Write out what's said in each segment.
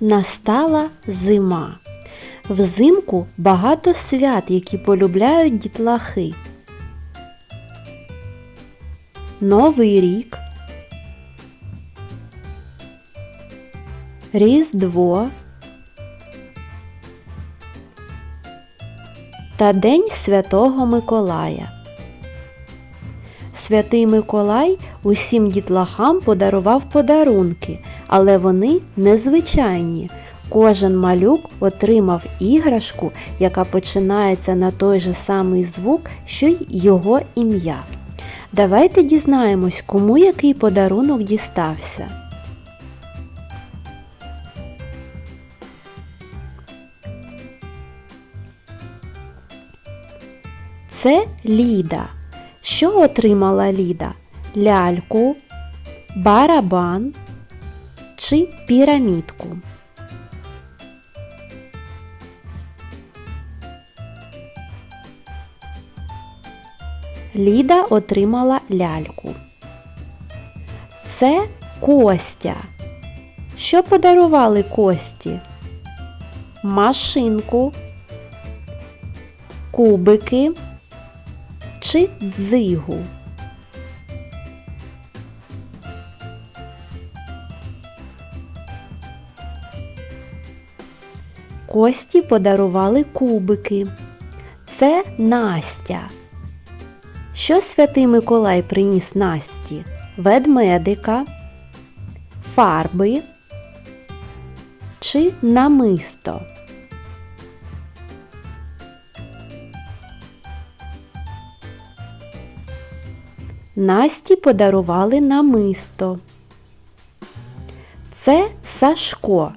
Настала зима. Взимку багато свят, які полюбляють дітлахи. Новий рік, Різдво та День Святого Миколая. Святий Миколай усім дітлахам подарував подарунки, але вони незвичайні. Кожен малюк отримав іграшку, яка починається на той же самий звук, що й його ім'я. Давайте дізнаємось, кому який подарунок дістався. Це Ліда. Що отримала Ліда? Ляльку, барабан чи пірамідку? Ліда отримала ляльку. Це Костя. Що подарували Кості? Машинку, кубики чи дзигу? Кості подарували кубики. Це Настя. Що святий Миколай приніс Насті? Ведмедика, фарби чи намисто? Насті подарували намисто. Це Сашко.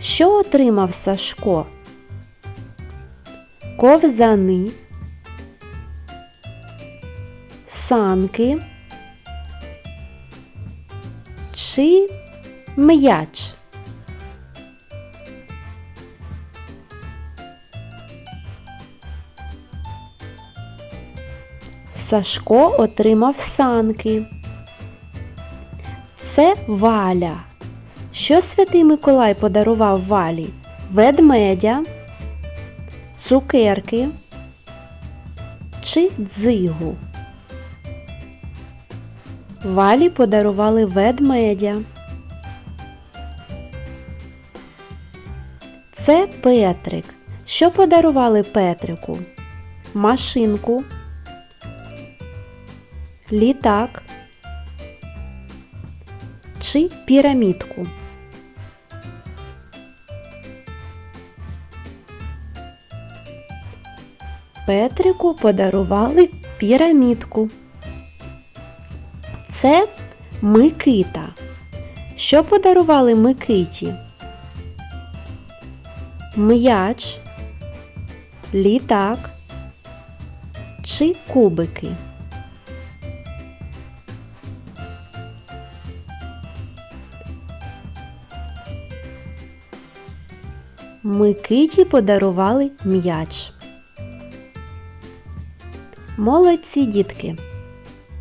Що отримав Сашко? Ковзани, санки чи м'яч? Сашко отримав санки. Це Валя. Що святий Миколай подарував Валі? Ведмедя, цукерки чи дзигу? Валі подарували ведмедя. Це Петрик. Що подарували Петрику? Машинку, літак чи пірамідку? Петрику подарували пірамідку. Це Микита. Що подарували Микиті? М'яч, літак чи кубики? Микиті подарували м'яч. Молодці дітки!